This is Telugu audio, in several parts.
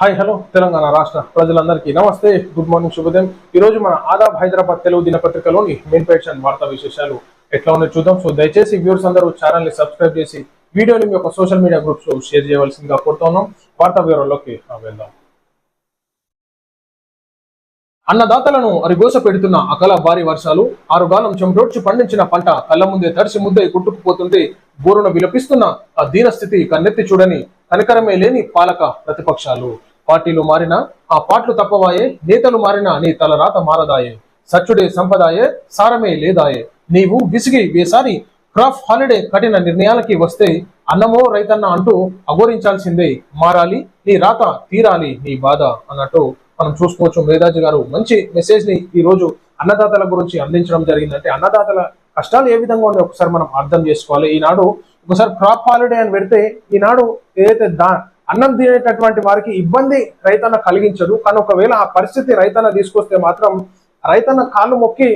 హాయ్ హలో తెలంగాణ రాష్ట్ర ప్రజలందరికీ నమస్తే గుడ్ మార్నింగ్ శుభోదయం. ఈ రోజు మన ఆదాబ్ హైదరాబాద్ తెలుగు దినపత్రికలోని మెయిన్ పేషన్ వార్తా విశేషాలు. ఎట్లా ఉన్నాయో చూద్దాం. సో దయచేసి వ్యూర్స్ అందరూ ఛానల్ని సబ్స్క్రైబ్ చేసి వీడియోని మీ యొక్క సోషల్ మీడియా గ్రూప్స్లో షేర్ చేయవలసిందిగా కోరుతున్నాం వార్తా వివరాల్లోకి వెళ్దాం. అన్నదాతలను అరిగోస పెడుతున్న అకల భారీ వర్షాలు ఆరుగాలం చెమటోడ్చి పండించిన పంట కళ్ళ ముందే తడిసి ముద్దై కుట్టుకుపోతుంటే బోరును విలపిస్తున్న ఆ దీనస్థితి కన్నెత్తి చూడని కనికరమే లేని పాలక ప్రతిపక్షాలు. పార్టీలు మారినా ఆ పాటలు తప్పవాయే నేతలు మారినా నీ తలరాత మారదాయే. సచ్చుడే సంపదాయే సారమే లేదాయే. నీవు విసిగి వేసారి క్రాఫ్ హాలిడే కఠిన నిర్ణయాలకి వస్తే అన్నమో రైతన్న అంటూ అఘోరించాల్సిందే. మారాలి నీ రాత తీరాలి నీ బాధ అన్నట్టు మనం చూసుకోవచ్చు. మేధాజీ గారు మంచి మెసేజ్ని ఈ రోజు అన్నదాతల గురించి అందించడం జరిగిందంటే అన్నదాతల కష్టాలు ఏ విధంగా ఉన్నాయో ఒకసారి మనం అర్థం చేసుకోవాలి. ఈనాడు ఒకసారి క్రాప్ హాలిడే అని పెడితే ఈనాడు ఏదైతే దా అన్నం తినేటటువంటి వారికి ఇబ్బంది రైతన్న కలిగించదు. కానీ ఒకవేళ ఆ పరిస్థితి రైతన్న తీసుకొస్తే మాత్రం రైతన్న కాళ్ళు మొక్కి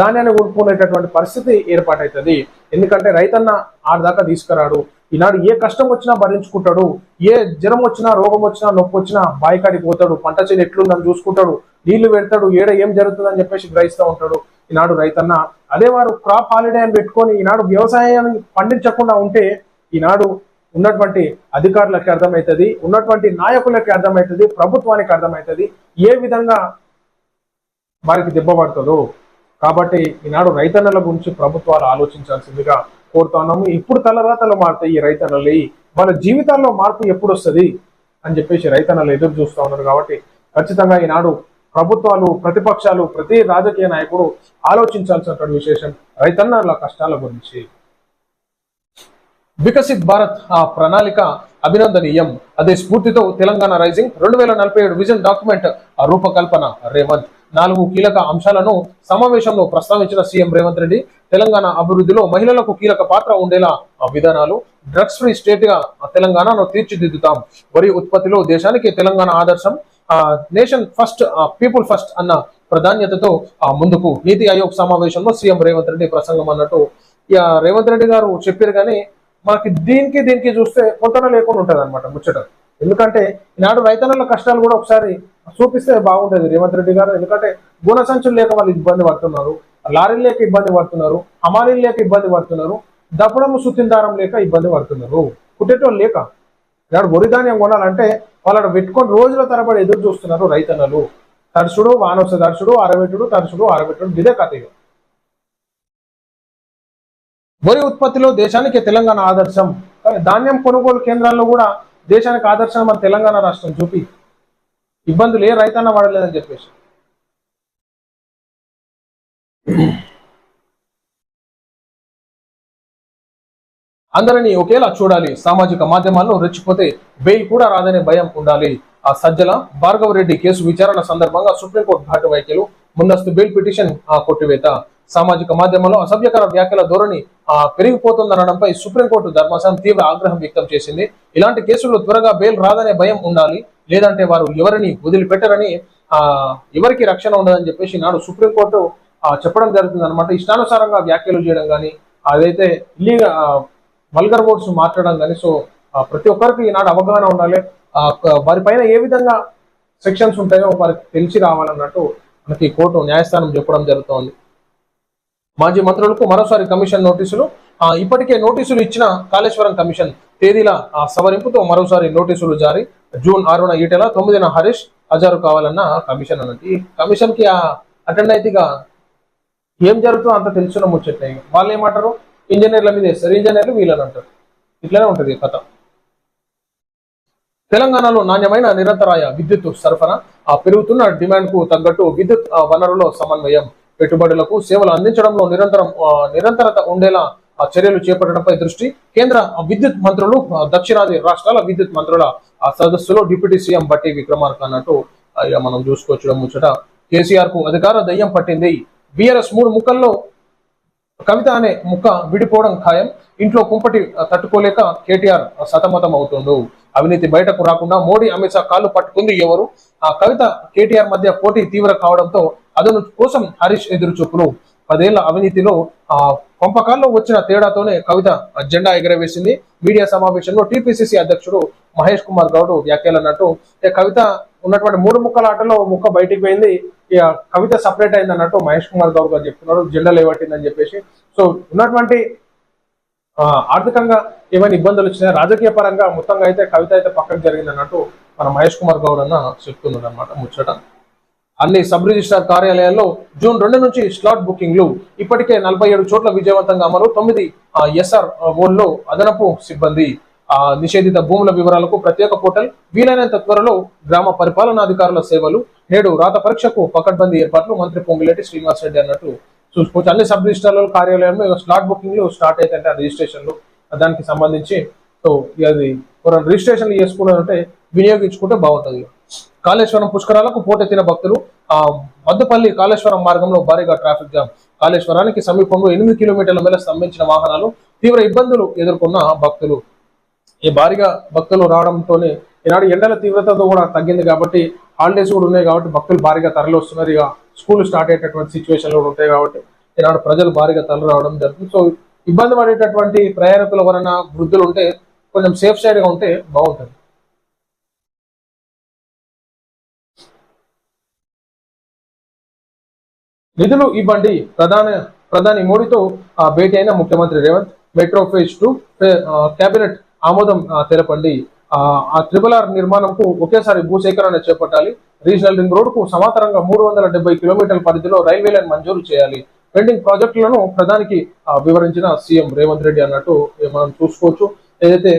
ధాన్యాన్ని కొనుక్కునేటటువంటి పరిస్థితి ఏర్పాటవుతుంది ఎందుకంటే రైతన్న ఆడదాకా తీసుకురాడు. ఈనాడు ఏ కష్టం వచ్చినా భరించుకుంటాడు. ఏ జ్వరం వచ్చినా రోగం వచ్చినా నొప్పి వచ్చినా బాయికాడికి పోతాడు. పంట చేను ఎట్లుందని చూసుకుంటాడు. నీళ్ళు పెడతాడు. ఏడ ఏం జరుగుతుందని చెప్పేసి గ్రహిస్తూ ఉంటాడు. ఈనాడు రైతన్న అదే వారు క్రాప్ హాలిడే అని పెట్టుకొని ఈనాడు వ్యవసాయాన్ని పండించకుండా ఉంటే ఈనాడు ఉన్నటువంటి అధికారులకి అర్థమవుతుంది ఉన్నటువంటి నాయకులకి అర్థమవుతుంది ప్రభుత్వానికి అర్థమవుతుంది ఏ విధంగా వారికి దెబ్బపడుతుందో కాబట్టి ఈనాడు రైతన్నల గురించి ప్రభుత్వాలు ఆలోచించాల్సిందిగా కోరుతున్నాము. ఇప్పుడు తలరాతలు మారుతాయి ఈ రైతన్నలు. వాళ్ళ జీవితాల్లో మార్పు ఎప్పుడు వస్తుంది అని చెప్పేసి రైతన్నలు ఎదురు చూస్తూ ఉన్నారు కాబట్టి ఖచ్చితంగా ఈనాడు ప్రభుత్వాలు ప్రతిపక్షాలు ప్రతి రాజకీయ నాయకుడు ఆలోచించాల్సినటువంటి విశేషం రైతన్నల కష్టాల గురించి. వికసిత్ భారత్ ఆ ప్రణాళిక అభినందనీయం. అదే స్ఫూర్తితో తెలంగాణ రైజింగ్ రెండు వేల నలభై ఏడు విజన్ డాక్యుమెంట్ రూపకల్పన. రేవంత్ నాలుగు కీలక అంశాలను సమావేశంలో ప్రస్తావించిన సీఎం రేవంత్ రెడ్డి తెలంగాణ అభివృద్ధిలో మహిళలకు కీలక పాత్ర ఉండేలా ఆ విధానాలు డ్రగ్స్ ఫ్రీ స్టేట్గా తెలంగాణను తీర్చిదిద్దుతాం. వరి ఉత్పత్తిలో దేశానికి తెలంగాణ ఆదర్శం నేషన్ ఫస్ట్ పీపుల్ ఫస్ట్ అన్న ప్రాధాన్యతతో ఆ ముందుకు నీతి ఆయోగ్ సమావేశంలో సీఎం రేవంత్ రెడ్డి ప్రసంగం అన్నట్టు. రేవంత్ రెడ్డి గారు చెప్పారు కానీ మనకి దీనికి దీనికి చూస్తే కొంతన లేకుండా ఉంటుంది అనమాట ముచ్చట. ఎందుకంటే ఈనాడు రైతన్నల కష్టాలు కూడా ఒకసారి చూపిస్తే బాగుంటుంది రేవంత్ రెడ్డి గారు ఎందుకంటే గుణ సంచులు లేక వాళ్ళు ఇబ్బంది పడుతున్నారు లారీలు లేక ఇబ్బంది పడుతున్నారు హమాలీలు లేక ఇబ్బంది పడుతున్నారు దప్పడము సుతిందారం లేక ఇబ్బంది పడుతున్నారు. కుట్టేటోళ్ళు లేక. ఈనాడు వరి ధాన్యం కొనాలంటే వాళ్ళని పెట్టుకొని రోజుల తరబడి ఎదురు చూస్తున్నారు రైతన్నలు. తరచుడు వానొస్తే తరచుడు అరబెట్టుడు తరచుడు అరబెట్టుడు ఇదే కథ ఇక. వరి ఉత్పత్తిలో దేశానికి తెలంగాణ ఆదర్శం. కానీ ధాన్యం కొనుగోలు కేంద్రాల్లో కూడా దేశానికి ఆదర్శం మన తెలంగాణ రాష్ట్రం చూపి ఇబ్బందులు ఏ రైతన్న పడలేదని చెప్పేసి. అందరినీ ఒకేలా చూడాలి. సామాజిక మాధ్యమాల్లో రెచ్చిపోతే బెయిల్ కూడా రాదనే భయం ఉండాలి. ఆ సజ్జల భార్గవ రెడ్డి కేసు విచారణ సందర్భంగా సుప్రీంకోర్టు ఘాటు వైఖ్యలు ముందస్తు బెయిల్ పిటిషన్ కొట్టివేత. సామాజిక మాధ్యమంలో అసభ్యకర వ్యాఖ్యల ధోరణి పెరిగిపోతుందనడంపై సుప్రీంకోర్టు ధర్మాసనం తీవ్ర ఆగ్రహం వ్యక్తం చేసింది. ఇలాంటి కేసుల్లో త్వరగా బెయిల్ రాదనే భయం ఉండాలి. లేదంటే వారు ఎవరిని వదిలిపెట్టరని ఎవరికి రక్షణ ఉండదని చెప్పేసి నాడు సుప్రీంకోర్టు చెప్పడం జరుగుతుంది అనమాట ఇష్టానుసారంగా వ్యాఖ్యలు చేయడం కానీ అదైతే ఇల్లీగా వల్గర్ వర్డ్స్ మాట్లాడడం కానీ సో ప్రతి ఒక్కరికి ఈనాడు అవగాహన ఉండాలి. వారి పైన వారిపైన ఏ విధంగా సెక్షన్స్ ఉంటాయో వారికి తెలిసి రావాలన్నట్టు మనకి కోర్టు న్యాయస్థానం చెప్పడం జరుగుతోంది. మాజీ మంత్రులకు మరోసారి కమిషన్ నోటీసులు ఆ, ఇప్పటికే నోటీసులు ఇచ్చిన కాళేశ్వరం కమిషన్ తేదీల సవరింపుతో మరోసారి నోటీసులు జారీ. జూన్ ఆరున ఈటెల తొమ్మిదిన హరీష్ హాజరు కావాలన్న కమిషన్ అన్నది. ఈ కమిషన్కి అటెండ్ అయితే ఇక ఏం జరుగుతుందో అంత తెలుసున్న ముచ్చట్లే. వాళ్ళు ఏమంటారు ఇంజనీర్ల మీద వేస్తారు. ఇంజనీర్లు వీళ్ళని అంటారు. ఇట్లనే ఉంటది కథ. తెలంగాణలో నాణ్యమైన నిరంతరాయ విద్యుత్ సరఫరా ఆ పెరుగుతున్న డిమాండ్కు తగ్గట్టు విద్యుత్ వనరుల సమన్వయం. పెట్టుబడులకు సేవలు అందించడంలో నిరంతరం నిరంతరత ఉండేలా ఆ చర్యలు చేపట్టడంపై దృష్టి కేంద్ర విద్యుత్ మంత్రులు దక్షిణాది రాష్ట్రాల విద్యుత్ మంత్రుల ఆ సదస్సులో డిప్యూటీ సీఎం బట్టి విక్రమార్క అన్నట్టు మనం చూసుకోవచ్చు ముచ్చట. కేసీఆర్కు అధికార దయ్యం పట్టింది. బీఆర్ఎస్ మూడు ముక్కల్లో కవిత అనే ముక్క విడిపోవడం ఖాయం. ఇంట్లో కుంపటి తట్టుకోలేక కేటీఆర్ సతమతం అవుతుండు అవినీతి బయటకు రాకుండా మోడీ అమిత్ షా కాళ్ళు పట్టుకుంది ఎవరు? ఆ కవిత కేటీఆర్ మధ్య పోటీ తీవ్ర కావడంతో అదను కోసం హరీష్ ఎదురు చూపులు పదేళ్ళ అవినీతిలో ఆ కొంపకాల్లో వచ్చిన తేడాతోనే కవిత జెండా ఎగరవేసింది. మీడియా సమావేశంలో టీపీసీసీ అధ్యక్షుడు మహేష్ కుమార్ గౌడ్ వ్యాఖ్యలన్నట్టు కవిత ఉన్నటువంటి మూడు ముక్కల ఆటలో ముక్క బయటికి పోయింది. కవిత సపరేట్ అయింది అన్నట్టు మహేష్ కుమార్ గౌడ్ గారు చెప్తున్నారు. జెండా లేవట్టిందని చెప్పేసి. సో ఉన్నటువంటి ఆర్థికంగా ఏమైనా ఇబ్బందులు వచ్చినా రాజకీయ పరంగా మొత్తంగా అయితే కవిత అయితే పక్కకు జరిగింది అన్నట్టు మన మహేష్ కుమార్ గౌడ్ అన్న చెప్తున్నాడు అనమాట ముచ్చట. అన్ని సబ్ రిజిస్ట్రార్ కార్యాలయాల్లో జూన్ రెండు నుంచి స్లాట్ బుకింగ్లు ఇప్పటికే నలభై ఏడు చోట్ల విజయవంతంగా అమలు తొమ్మిది ఎస్ఆర్ ఓల్లో అదనపు సిబ్బంది ఆ, నిషేధిత భూముల వివరాలకు ప్రత్యేక పోర్టల్ వీలైనంత త్వరలో గ్రామ పరిపాలనాధికారుల సేవలు నేడు రాత పరీక్షకు పకడ్బందీ ఏర్పాట్లు మంత్రి పొంగిరెడ్డి శ్రీనివాస్ రెడ్డి అన్నట్టు చూసుకోవచ్చు. అన్ని సబ్ రిజిస్టర్ల కార్యాలయంలో ఇక స్లాట్ బుకింగ్లు స్టార్ట్ అయితే ఆ రిజిస్ట్రేషన్లు. దానికి సంబంధించి సో అది ఎవరైనా రిజిస్ట్రేషన్లు చేసుకున్నారంటే వినియోగించుకుంటే బాగుంటుంది. కాళేశ్వరం పుష్కరాలకు పోటెత్తిన భక్తులు ఆ మద్దపల్లి కాళేశ్వరం మార్గంలో భారీగా ట్రాఫిక్ జామ్. కాళేశ్వరానికి సమీపంలో ఎనిమిది కిలోమీటర్ల మేర స్తంభించిన వాహనాలు తీవ్ర ఇబ్బందులు ఎదుర్కొన్న భక్తులు. ఈ భారీగా భక్తులు రావడంతోనే ఈనాడు ఎండల తీవ్రతతో కూడా తగ్గింది కాబట్టి హాలిడేస్ కూడా ఉన్నాయి కాబట్టి భక్తులు భారీగా తరలి వస్తున్నారు. ఇక స్కూల్ స్టార్ట్ అయ్యేటటువంటి సిచ్యువేషన్లు కూడా ఉంటాయి కాబట్టి ఈనాడు ప్రజలు భారీగా తరలి రావడం జరుగుతుంది. సో ఇబ్బంది పడేటటువంటి ప్రయాణికుల వలన వృద్ధులు ఉంటే కొంచెం సేఫ్ సైడ్గా ఉంటే బాగుంటుంది. నిధులు ఇవ్వండి. ప్రధాన ప్రధాని మోడీతో ఆ, భేటీ అయిన ముఖ్యమంత్రి Revanth. Metro phase two cabinet ఆమోదం తెలపండి. ఆ, ఆ ఆర్ నిర్మాణంకు ఒకేసారి భూసేకరణ చేపట్టాలి. రీజనల్ రింగ్ రోడ్కు సమాంతరంగా మూడు వందల డెబ్బై కిలోమీటర్ల పరిధిలో రైల్వే లైన్ మంజూరు చేయాలి. పెండింగ్ ప్రాజెక్టులను ప్రధానికి వివరించిన సీఎం రేవంత్ రెడ్డి అన్నట్టు మనం చూసుకోవచ్చు. ఏదైతే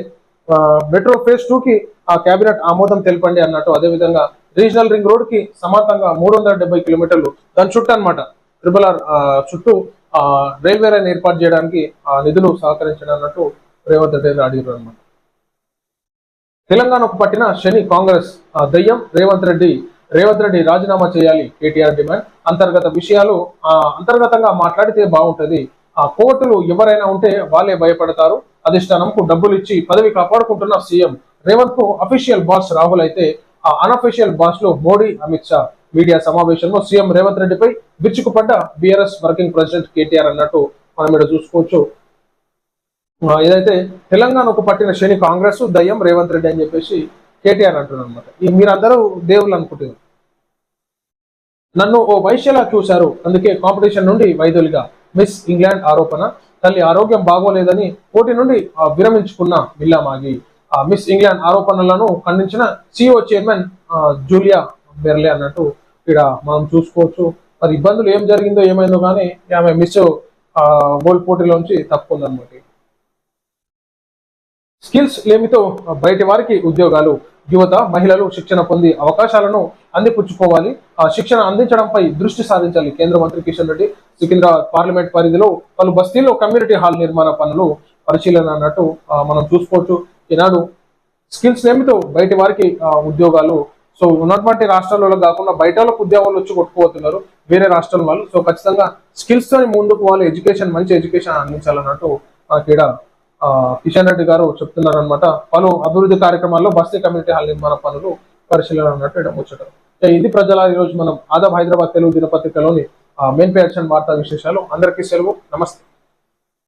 మెట్రో ఫేజ్ టూ కి ఆ కేబినెట్ ఆమోదం తెలపండి అన్నట్టు అదే విధంగా రీజనల్ రింగ్ రోడ్కి సమాంతంగా మూడు వందల డెబ్బై కిలోమీటర్లు దాని చుట్టూ అనమాట ట్రిపుల్ ఆర్ చుట్టూ ఆ, రైల్వే లైన్ ఏర్పాటు చేయడానికి ఆ నిధులు సహకరించడం అన్నట్టు రేవంత్ రెడ్డి అడిగారు అనమాట తెలంగాణకు పట్టిన శని కాంగ్రెస్ దయ్యం రేవంత్ రెడ్డి రేవంత్ రెడ్డి రాజీనామా చేయాలి కేటీఆర్ డిమాండ్. అంతర్గత విషయాలు అంతర్గతంగా మాట్లాడితే బాగుంటుంది. ఆ కోర్టులు ఎవరైనా ఉంటే వాళ్ళే భయపడతారు. అధిష్టానంకు డబ్బులు ఇచ్చి పదవి కాపాడుకుంటున్న సీఎం రేవంత్కు అఫీషియల్ బాస్ రాహుల్ అయితే ఆ అన్అఫీషియల్ బాస్లో మోడీ అమిత్ షా. మీడియా సమావేశంలో సీఎం రేవంత్ రెడ్డిపై విరుచుకుపడ్డ బీఆర్ఎస్ వర్కింగ్ ప్రెసిడెంట్ కేటీఆర్ అన్నట్టు మనం ఇక్కడ చూసుకోవచ్చు. ఏదైతే తెలంగాణకు పట్టిన శని కాంగ్రెస్ దయ్యం రేవంత్ రెడ్డి అని చెప్పేసి కేటీఆర్ అంటున్నారు అనమాట ఈ మీరందరూ దేవుళ్ళు అనుకుంటున్నారు. నన్ను ఓ వైశ్యలా చూశారు. అందుకే కాంపిటీషన్ నుండి వైద్యులుగా మిస్ ఇంగ్లాండ్ ఆరోపణ. తల్లి ఆరోగ్యం బాగోలేదని పోటీ నుండి విరమించుకున్న మిల్లామాగి ఆ మిస్ ఇంగ్లాండ్ ఆరోపణలను ఖండించిన సిఇఓ చైర్మన్ జూలియా బెర్లే అన్నట్టు ఇక్కడ మనం చూసుకోవచ్చు. మరి ఇబ్బందులు ఏం జరిగిందో ఏమైందో కానీ ఆమె మిస్ ఆ, గోల్డ్ పోటీలోంచి తప్పుకుందనమాట స్కిల్స్ లేమితో బయటి వారికి ఉద్యోగాలు యువత మహిళలు శిక్షణ పొంది అవకాశాలను అందిపుచ్చుకోవాలి. ఆ శిక్షణ అందించడంపై దృష్టి సాధించాలి కేంద్ర మంత్రి కిషన్ రెడ్డి సికింద్రాబాద్ పార్లమెంట్ పరిధిలో పలు బస్తీల్లో కమ్యూనిటీ హాల్ నిర్మాణ పనులు పరిశీలన అన్నట్టు మనం చూసుకోవచ్చు. ఈనాడు స్కిల్స్ లేమితో బయటి వారికి ఉద్యోగాలు. సో ఉన్నటువంటి రాష్ట్రాలలో కాకుండా బయట వాళ్ళకు ఉద్యోగాలు వచ్చి కొట్టుకుపోతున్నారు. వేరే రాష్ట్రం వాళ్ళు. సో ఖచ్చితంగా స్కిల్స్తో ముందుకు వాళ్ళు ఎడ్యుకేషన్ మంచి ఎడ్యుకేషన్ అందించాలన్నట్టు మనకి ఈడ కిషన్ రెడ్డి గారు చెప్తున్నారు అనమాట పలు అభివృద్ధి కార్యక్రమాల్లో బస్తీ కమ్యూనిటీ హాల్ నిర్మాణ పనులు పరిశీలన అన్నట్టు ఇడం ముచ్చట ఇది ప్రజల ఈ రోజు మనం ఆదాబ్ హైదరాబాద్ తెలుగు దినపత్రికలోని మెయిన్ పేర్షన్ వార్తా విశేషాలు. అందరికీ సెలవు. నమస్తే.